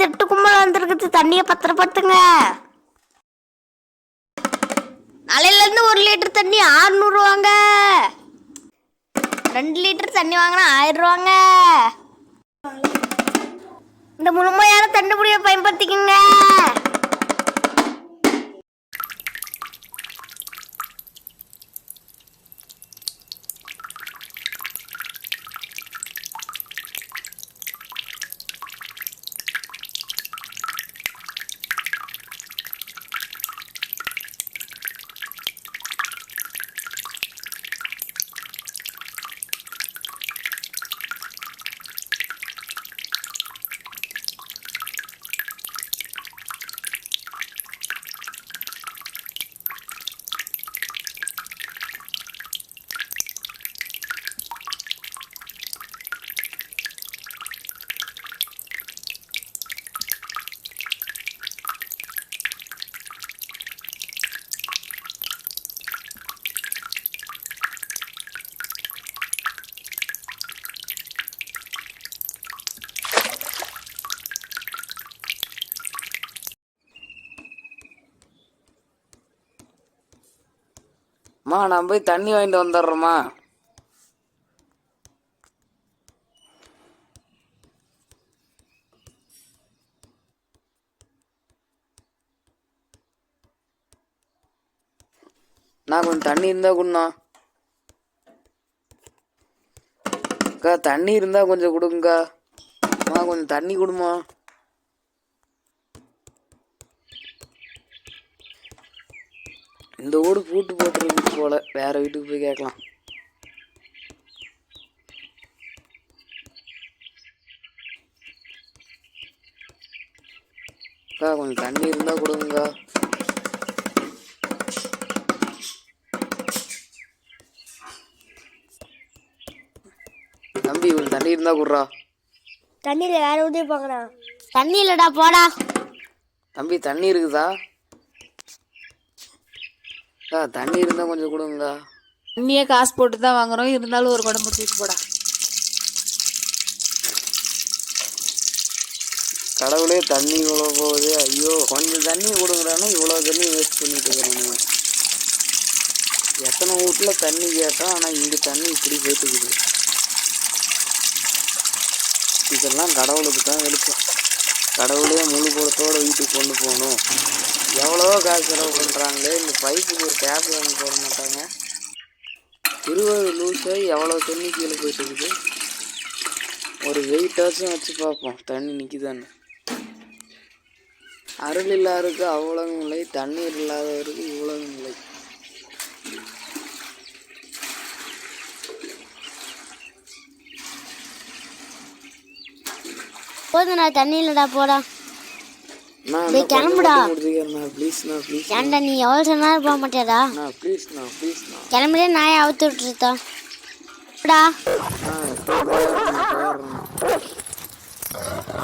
திருட்டு கும்பல் வந்திருக்குது. தண்ணியை பத்திரப்படுத்துங்க. நாளையில இருந்து ஒரு லிட்டர் தண்ணி ஆறுநூறுவாங்க. ரெண்டு லிட்டர் தண்ணி வாங்கினா ஆயிரம் ரூபாங்க இந்த முழுமையான தண்டுபடியை பயன்படுத்திக்கங்க. அம்மா நான் போய் தண்ணி வாங்கிட்டு வந்துடுறேம்மா. நான் கொஞ்சம் தண்ணி இருந்தால் கொடுண்ணா. அக்கா தண்ணி இருந்தால் கொஞ்சம் கொடுங்கக்கா. அம்மா கொஞ்சம் தண்ணி கொடுமா இந்த வீடு பூட்டு போட்டுருக்கு போல. வேற வீட்டுக்கு போய் கேட்கலாம். அக்கா கொஞ்சம் தண்ணி இருந்தா கொடுங்கக்கா. தம்பி இவ்வளவு தண்ணி இருந்தா குடுறா. தண்ணியில வேற ஊற்றி பார்க்கணும் தண்ணி இல்லடா போடா. தம்பி தண்ணி இருக்குதா? அக்கா தண்ணி இருந்தா கொஞ்சம் கொடுங்கக்கா தண்ணியே காசு போட்டு தான் வாங்குறோம். இருந்தாலும் ஒரு குடம் முடிச்சுட்டு போடா. கடவுளே தண்ணி இவ்வளோ போகுது. ஐயோ கொஞ்சம் தண்ணி கொடுக்குறானே இவ்வளோ தண்ணி வேஸ்ட் பண்ணிட்டு இருக்கிறானுங்க எத்தனை வீட்டில் தண்ணி கேட்டோம் ஆனால் இங்கே தண்ணி இப்படி போயிட்டு இருக்குது. இதெல்லாம் கடவுளுக்கு தான் வெளிச்சம் கடவுளே முழு குடத்தோட வீட்டுக்கு கொண்டு போகணும். எவ்வளவோ காசு செலவு பண்ணுறாங்களே இந்த பைப்புக்கு ஒரு டேப் வாங்கி போட மாட்டாங்க. திருவள்ளுவர் லூஸாக எவ்வளோ தண்ணி கீழே போயிட்டு இருக்குது. ஒரு வெயிட்டாச்சும் வச்சு பார்ப்போம் தண்ணி நிற்கிதான்னு அருள் இல்லாருக்கு அவ்வளவு நிலை தண்ணீர் இல்லாதவருக்கு இவ்வளவு நிலை. போதுண்ணா தண்ணி இல்லடா போடா. டேய், கிளம்புடா. ஏன்டா நீ எவ்வளோ சொன்னாலும் போக மாட்டியாடா கிளம்பிலே நாயை அவுத்து விட்டுருத்தா.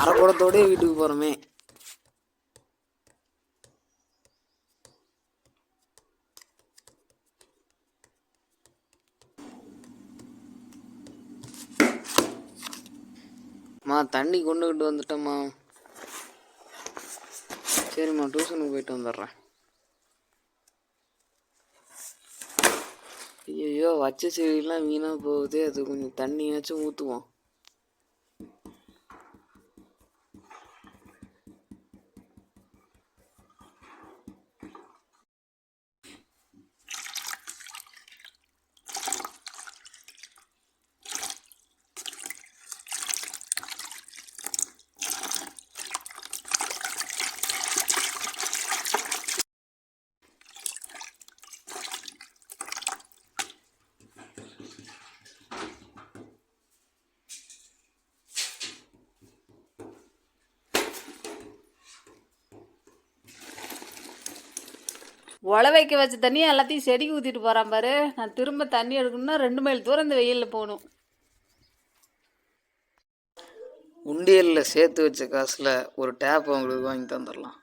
அரை குடத்தோடய வீட்டுக்கு போகிறோமே மா தண்ணி கொண்டுகிட்டு வந்துட்டேம்மா. சரிம்மா டியூஷனுக்கு போயிட்டு வந்துடுறேன். ஐயோ வச்ச செடியெல்லாம் வீணாக போகுது அது கொஞ்சம் தண்ணியாச்சும் ஊற்றுவோம் உழ வைக்க வச்ச தண்ணியை எல்லாத்தையும் செடிக்கு ஊற்றிட்டு போகிறான் பாரு. நான் திரும்ப தண்ணி எடுக்கணும்னா ரெண்டு மைல் தூரம் இந்த வெயிலில் போகணும். உண்டியலில் சேர்த்து வச்ச காசில் ஒரு டேப் அவங்களுக்கு வாங்கி தந்துடலாம்.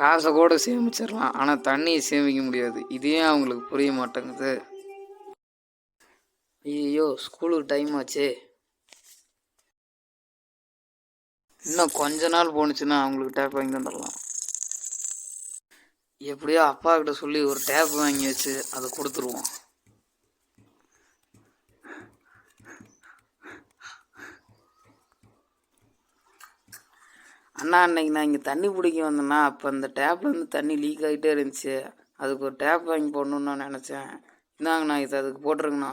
காசை கூட சேமிச்சிடலாம் ஆனால் தண்ணியை சேமிக்க முடியாது. இதே அவங்களுக்கு புரிய மாட்டேங்குது. ஐயோ ஸ்கூலுக்கு டைம் ஆச்சே. இன்னும் கொஞ்ச நாள் போணுச்சுன்னா அவங்களுக்கு டேப் வாங்கி தந்துடலாம். எப்படியோ அப்பா கிட்ட சொல்லி ஒரு டேப் வாங்கி வச்சு அதை கொடுத்துருவோம். அண்ணா அன்னைக்கு நான் இங்கே தண்ணி பிடிக்க வந்தேன்னா அப்போ அந்த டேப்லேருந்து தண்ணி லீக் ஆகிட்டே இருந்துச்சு. அதுக்கு ஒரு டேப் வாங்கி போடணும்னு நான் நினச்சேன். இந்தாங்கண்ணா இது அதுக்கு போட்டுருங்கண்ணா.